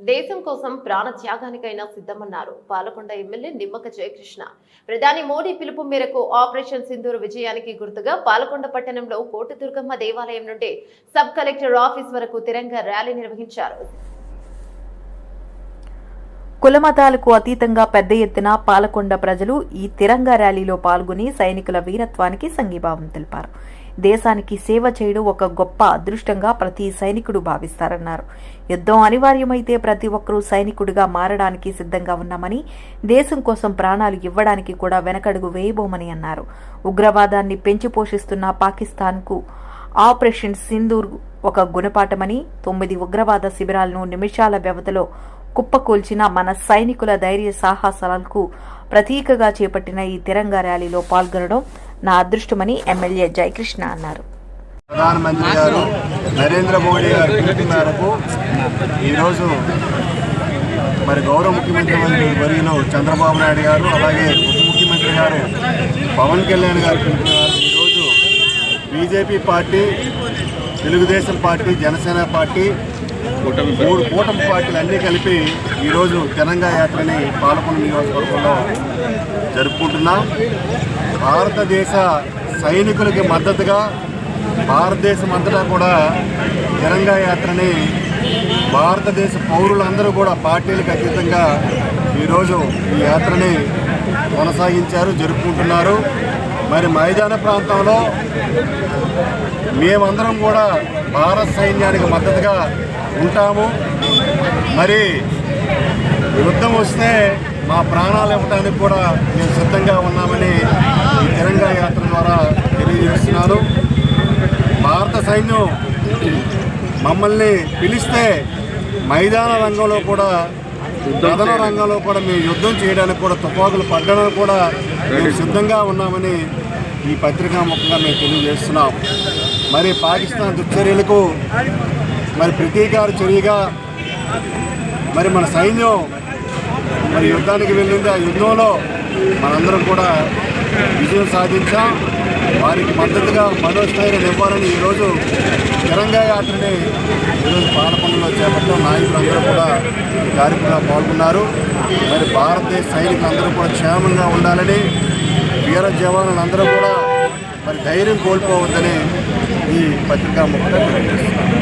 దేశం కోసం ప్రాణ త్యాగానికైనా సిద్ధమన్నారు. పాలకొండ ఎమ్మెల్యే నిమ్మక జయకృష్ణ. ప్రధాని మోడీ పిలుపు మేరకు ఆపరేషన్ సింధూర్ విజయానికి గుర్తుగా పాలకొండ పట్టణంలో కోటదుర్గమ్మ దేవాలయం నుండి సబ్ కలెక్టర్ ఆఫీస్ వరకు తిరంగా ర్యాలీ నిర్వహించారు. కులమతాలకు అతీతంగా పెద్ద ఎత్తున పాలకొండ ప్రజలు ఈ తిరంగా ర్యాలీలో పాల్గొని సైనికుల వీరత్వానికి సంఘీభావం తెలిపారు. దేశానికి సేవ చేయడం ఒక గొప్ప అదృష్టంగా ప్రతి సైనికుడు భావిస్తారన్నారు. యుద్ధం అనివార్యమైతే ప్రతి ఒక్కరూ సైనికుడిగా మారడానికి సిద్ధంగా ఉన్నామని దేశం కోసం ప్రాణాలు ఇవ్వడానికి కూడా వెనకడుగు వేయబోమని అన్నారు. ఉగ్రవాదాన్ని పెంచి పోషిస్తున్న పాకిస్తాన్కు ఆపరేషన్ సింధూర్ ఒక గుణపాఠమని తొమ్మిది ఉగ్రవాద శిబిరాలను నిమిషాల వ్యవధిలో కుప్పకూల్చిన మన సైనికుల ధైర్య సాహసాలకు ప్రతీకగా చేపట్టిన ఈ తిరంగా ర్యాలీలో పాల్గొనడం నా అదృష్టమని ఎమ్మెల్యే జయకృష్ణ అన్నారు. ప్రధానమంత్రి గారు నరేంద్ర మోడీ గారు పిలుపు మేరకు ఈరోజు మరి గౌరవ ముఖ్యమంత్రి వర్యులు చంద్రబాబు నాయుడు గారు అలాగే ముఖ్యమంత్రి గారు పవన్ కళ్యాణ్ గారు పిలుపు ఈరోజు BJP party Telugu Desam party Janasena party మూడు కూటమి పార్టీలు అన్నీ కలిపి ఈరోజు తెలంగాణ యాత్రని పాలకొండ నియోజకవర్గంలో జరుపుకుంటున్నాం. భారతదేశ సైనికులకి మద్దతుగా భారతదేశం అంతటా కూడా తిరంగా యాత్రని భారతదేశ పౌరులందరూ కూడా పార్టీలకు అతీతంగా ఈరోజు ఈ యాత్రని కొనసాగించారు జరుపుకుంటున్నారు. మరి మైదాన ప్రాంతంలో మేమందరం కూడా భారత సైన్యానికి మద్దతుగా ఉంటాము. మరి యుద్ధం వస్తే మా ప్రాణాలు ఇవ్వడానికి కూడా మేము సిద్ధంగా ఉన్నామని ఈ తిరంగా యాత్ర ద్వారా తెలియజేస్తున్నాను. భారత సైన్యం మమ్మల్ని పిలిస్తే మైదాన రంగంలో కూడా కథన రంగంలో కూడా మేము యుద్ధం చేయడానికి కూడా తుపాకులు పడ్డానికి కూడా మేము సిద్ధంగా ఉన్నామని ఈ పత్రికా ముఖంగా మేము తెలియజేస్తున్నాం. మరి పాకిస్తాన్ దుశ్చర్యలకు మరి ప్రతీకార చర్యగా మరి మన సైన్యం మరి యుద్ధానికి వెళ్ళింది ఆ యుద్ధంలో మనందరం కూడా విజయం సాధించాం. వారికి మద్దతుగా మనోస్థైర్యం ఇవ్వాలని ఈరోజు తిరంగా యాత్రని ఈరోజు పాలకొండలో చేపట్టడం నాయకులందరూ కూడా ఈ కార్యక్రమంలో పాల్గొన్నారు. మరి భారతదేశ సైనికులందరూ కూడా క్షేమంగా ఉండాలని వీర జవానులందరూ కూడా మరి ధైర్యం కోల్పోవద్దని ఈ పత్రికా ముఖ్యంగా